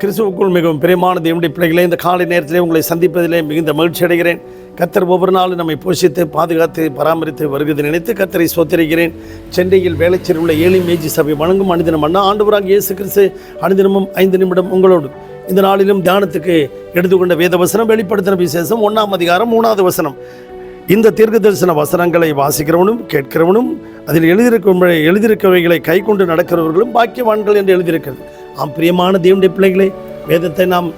கிறிஸ்துவுக்குள் மிகவும் பிரியமான தேவனுடைய பிள்ளைகளே இந்த காலை நேரத்திலே உங்களை சந்திப்பதிலே மிகுந்த மகிழ்ச்சி அடைகிறேன். கத்தர் ஒவ்வொரு நாளும் நம்மை போஷித்து பாதுகாத்து பராமரித்து வருகிறது நினைத்து கத்தரை சோத்தரிக்கிறேன் சென்னையில் வேலைச்சேரி உள்ள ஏழை மேஜி சபை வணங்கும் அனுதினம் அண்ணா ஆண்டவராக இயேசு கிறிஸ்து அனுதினமும் ஐந்து நிமிடம் உங்களோடு. இந்த நாளிலும் தியானத்துக்கு எடுத்துக்கொண்ட வேத வசனம் வெளிப்படுத்தின விசேஷம் ஒன்றாம் அதிகாரம் மூணாவது வசனம். இந்த தீர்க்க தரிசன வசனங்களை வாசிக்கிறவனும் கேட்கிறவனும் அதில் எழுதியிருக்கும் எழுதியிருக்கவைகளை கை கொண்டு நடக்கிறவர்களும் பாக்கியவான்கள் என்று எழுதியிருக்கிறது. ஆம் பிரியமான தேவனுடைய பிள்ளைகளே வேதத்தை நாம்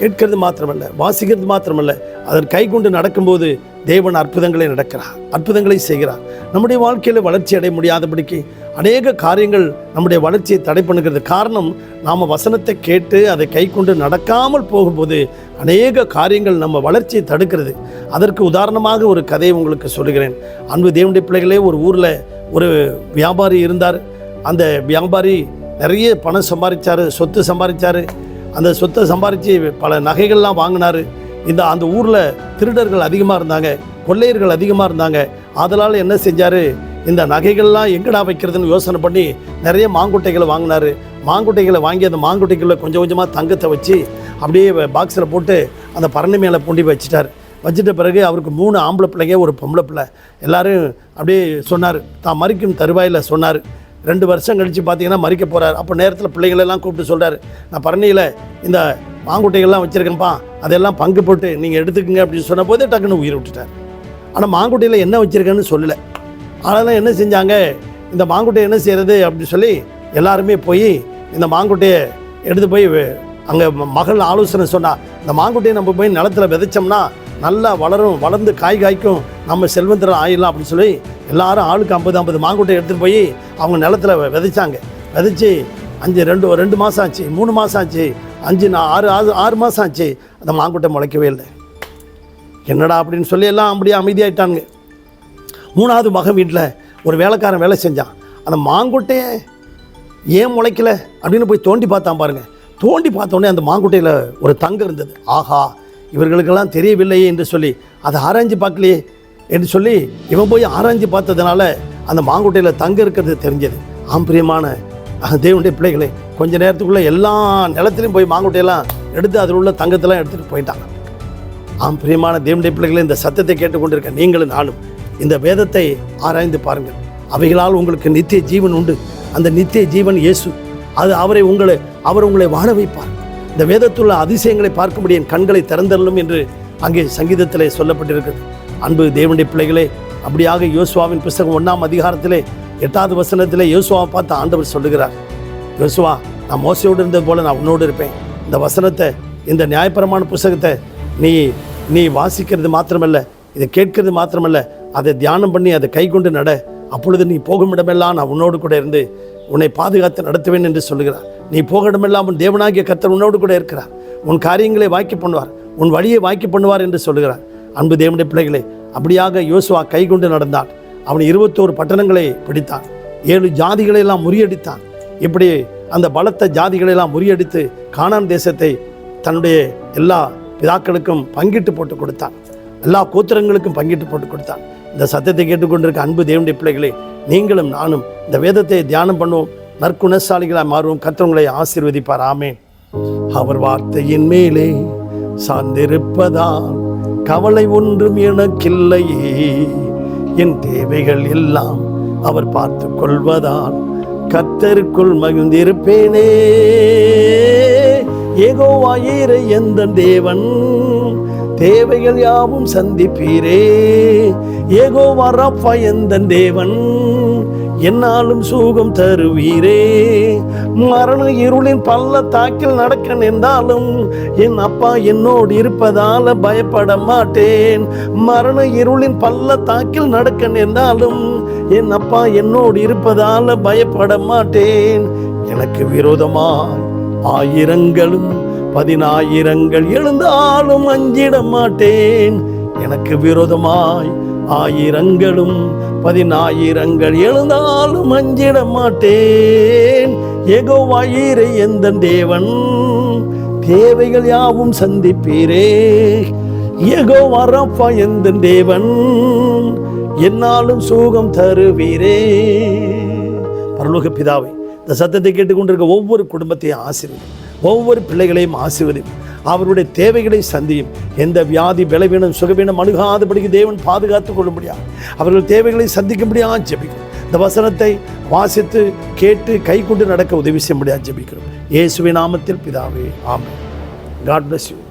கேட்கிறது மாத்திரமல்ல வாசிக்கிறது மாத்திரமல்ல. அதன் கை கொண்டு நடக்கும்போது தேவன் அற்புதங்களை நடக்கிறார் அற்புதங்களை செய்கிறார். நம்முடைய வாழ்க்கையில் வளர்ச்சி அடைய முடியாதபடிக்கு அநேக காரியங்கள் நம்முடைய வளர்ச்சியை தடை பண்ணுகிறது. காரணம் நாம் வசனத்தை கேட்டு அதை கை கொண்டு நடக்காமல் போகும்போது அநேக காரியங்கள் நம்ம வளர்ச்சியை தடுக்கிறது. அதற்கு உதாரணமாக ஒரு கதையை உங்களுக்கு சொல்லுகிறேன். அன்பு தேவனுடைய பிள்ளைகளே ஒரு ஊரில் ஒரு வியாபாரி இருந்தார். அந்த வியாபாரி நிறைய பணம் சம்பாதிச்சார் சொத்து சம்பாதிச்சார் அந்த சொத்தை சம்பாதிச்சு பல நகைகள்லாம் வாங்கினார். இந்த அந்த ஊரில் திருடர்கள் அதிகமாக இருந்தாங்க கொள்ளையர்கள் அதிகமாக இருந்தாங்க. அதனால் என்ன செஞ்சார்? இந்த நகைகள்லாம் எங்கடா வைக்கிறதுன்னு யோசனை பண்ணி நிறைய மாங்குட்டைகளை வாங்கினார். மாங்குட்டைகளை வாங்கி அந்த மாங்குட்டைகளில் கொஞ்சம் கொஞ்சமாக தங்கத்தை வச்சு அப்படியே பாக்ஸில் போட்டு அந்த பரணி மேலே பூண்டி வச்சிட்டார். வச்சிட்ட பிறகு அவருக்கு மூணு ஆம்பளை பிள்ளைங்க ஒரு பொம்பளை பிள்ளை. எல்லாரும் அப்படியே சொன்னார் தான் மறிக்கும் தருவாயில் சொன்னார். ரெண்டு வருஷம் கழித்து பார்த்தீங்கன்னா மறிக்க போகிறார் அப்போ நேரத்தில் பிள்ளைகளெல்லாம் கூப்பிட்டு சொல்கிறார் நான் பரணியில் இந்த மாங்குட்டைகள்லாம் வச்சுருக்கேன்ப்பா. அதெல்லாம் பங்கு போட்டு நீங்கள் எடுத்துக்கங்க அப்படின்னு சொன்ன போதே டக்குன்னு உயிர் விட்டுட்டார். ஆனால் மாங்குட்டையில் என்ன வச்சுருக்கேன்னு சொல்லலை. ஆனால் என்ன செஞ்சாங்க? இந்த மாங்குட்டையை என்ன செய்கிறது அப்படின்னு சொல்லி எல்லாருமே போய் இந்த மாங்குட்டையை எடுத்து போய் அங்கே மகள் ஆலோசனை சொன்னால் இந்த மாங்குட்டையை நம்ம போய் நிலத்துல விதைச்சோம்னா நல்லா வளரும் வளர்ந்து காய் காய்க்கும். நம்ம செல்வந்தரம் ஆயிடலாம் அப்படின்னு சொல்லி எல்லாரும் ஆளுக்கு ஐம்பது ஐம்பது மாங்குட்டையை எடுத்துகிட்டு போய் அவங்க நிலத்துல விதைச்சாங்க. விதைச்சி அஞ்சு ரெண்டு ரெண்டு மாதம் ஆச்சு மூணு மாதம் ஆச்சு அஞ்சு நா- ஆறு ஆறு ஆறு மாதம் ஆச்சு அந்த மாங்குட்டை முளைக்கவே இல்லை. என்னடா அப்படின்னு சொல்லி எல்லாம் அப்படியே அமைதியாயிட்டானுங்க. மூணாவது மகன் வீட்டில் ஒரு வேலைக்காரன் வேலை செஞ்சான். அந்த மாங்குட்டையை ஏன் முளைக்கல அப்படின்னு போய் தோண்டி பார்த்தான் பாருங்கள் தோண்டி பார்த்தோன்னே அந்த மாங்குட்டையில் ஒரு தங்கம் இருந்தது. ஆஹா இவர்களுக்கெல்லாம் தெரியவில்லையே என்று சொல்லி அதை ஆராய்ஞ்சு பார்க்கலையே. என்று சொல்லி இவன் போய் ஆராய்ஞ்சு பார்த்ததுனால அந்த மாங்குட்டையில் தங்க இருக்கிறது தெரிஞ்சது. ஆம் பிரியமான தேவனுடைய பிள்ளைகளே கொஞ்ச நேரத்துக்குள்ளே எல்லா நிலத்திலையும் போய் மாங்குட்டையெல்லாம் எடுத்து அதில் உள்ள தங்கத்தெல்லாம் எடுத்துகிட்டு போயிட்டான் ஆம் பிரியமான தேவனுடைய பிள்ளைகளை இந்த சத்தத்தை கேட்டுக்கொண்டிருக்க நீங்களும் நானும் இந்த வேதத்தை ஆராய்ந்து பாருங்கள். அவைகளால் உங்களுக்கு நித்திய ஜீவன் உண்டு. அந்த நித்திய ஜீவன் இயேசு அது அவரை உங்களை அவர் உங்களை வாழ வைப்பார். இந்த வேதத்துள்ள அதிசயங்களை பார்க்கும்படி என் கண்களை திறந்தள்ளும் என்று அங்கே சங்கீதத்தில் சொல்லப்பட்டிருக்கிறது. அன்பு தேவனுடைய பிள்ளைகளே அப்படியாக யோசுவாவின் புஸ்தகம் ஒன்றாம் அதிகாரத்திலே எட்டாவது வசனத்திலே யோசுவாவை பார்த்து ஆண்டவர் சொல்லுகிறார். யோசுவா நான் மோசையோடு இருந்தது போல நான் உன்னோடு இருப்பேன். இந்த வசனத்தை இந்த நியாயபரமான புஸ்தகத்தை நீ நீ வாசிக்கிறது மாத்திரமல்ல இதை கேட்கிறது மாத்திரமல்ல அதை தியானம் பண்ணி அதை கை கொண்டு நட. அப்பொழுது நீ போகும் இடமெல்லாம் நான் உன்னோடு கூட இருந்து உன்னை பாதுகாத்து நடத்துவேன் என்று சொல்லுகிறார். நீ போக இடமெல்லாம் உன் தேவனாகிய கர்த்தர் உன்னோடு கூட இருக்கிறார். உன் காரியங்களை வாக்கி பண்ணுவார். உன் வழியை வாக்கி பண்ணுவார் என்று சொல்லுகிறார். அன்பு தேவனுடைய பிள்ளைகளே அப்படியாக யோசுவா கை கொண்டு நடந்தான். அவன் இருபத்தோரு பட்டணங்களை பிடித்தான். ஏழு ஜாதிகளை எல்லாம் முறியடித்தான். இப்படி அந்த பலத்த ஜாதிகளை எல்லாம் முறியடித்து கானான் தேசத்தை தன்னுடைய எல்லா பிதாக்களுக்கும் பங்கிட்டு போட்டு கொடுத்தான். எல்லா கோத்திரங்களுக்கும் பங்கிட்டு போட்டு கொடுத்தான். இந்த சத்தத்தை கேட்டுக்கொண்டிருக்க அன்பு தேவனுடைய பிள்ளைகளே நீங்களும் நானும் இந்த வேதத்தை தியானம் பண்ணுவோம். நற்குணசாலிகளாக மாறுவோம். கற்றவங்களை ஆசீர்வதிப்பார். ஆமே அவர் வார்த்தையின் மேலே சார்ந்திருப்பதால் கவலை ஒன்றும் எனக்கில்லையே. என் தேவைகள் எல்லாம் அவர் பார்த்து கொள்வதால் கத்தருக்குள் மகிழ்ந்திருப்பேனே. ஏகோவாயிர எந்த தேவன்? தேவைகள் யாவும் சந்திப்பீரே. ஏகோவா ரப்பா எந்த தேவன்? என்னாலும் சூகம் தருவீரே. மரண இருளின் பள்ளத்தாக்கில் நடக்க நின்றாலும் என் அப்பா என்னோடு இருப்பதால பயப்பட மாட்டேன். மரண இருளின் பள்ளத்தாக்கில் நடக்க நின்றாலும் என் அப்பா என்னோடு இருப்பதால பயப்பட மாட்டேன். எனக்கு விரோதமாய் ஆயிரங்களும் பதினாயிரங்கள் எழுந்தாலும் அஞ்சிட மாட்டேன். எனக்கு விரோதமாய் ஆயிரங்களும் பதினாயிரங்கள் எழுந்தாலும் அஞ்சிட மாட்டேன். ஏகோவாயிரை எந்த தேவன்? தேவைகள் யாவும் சந்திப்பீரே. ஏகோ வரப்பா எந்த தேவன்? என்னாலும் சோகம் தருவீரே. பரலோக பிதாவை இந்த சத்தத்தை கேட்டுக்கொண்டிருக்க ஒவ்வொரு குடும்பத்தையும் ஆசீர்வதி ஒவ்வொரு பிள்ளைகளையும் ஆசீர்வதியும் அவருடைய தேவைகளை சந்தியும். எந்த வியாதி பலவீனம் சுகவீனம் அணுகாதபடிக்கு தேவன் பாதுகாத்துக் கொள்ளும்படியா? அவர்கள் தேவைகளை சந்திக்கும்படியா ஜெபிக்கும் இந்த வசனத்தை வாசித்து கேட்டு கை கொண்டு நடக்க உதவி செய்யும்படியா ஜெபிக்கிறோம். இயேசுவின் நாமத்தில் பிதாவே ஆமென். God bless you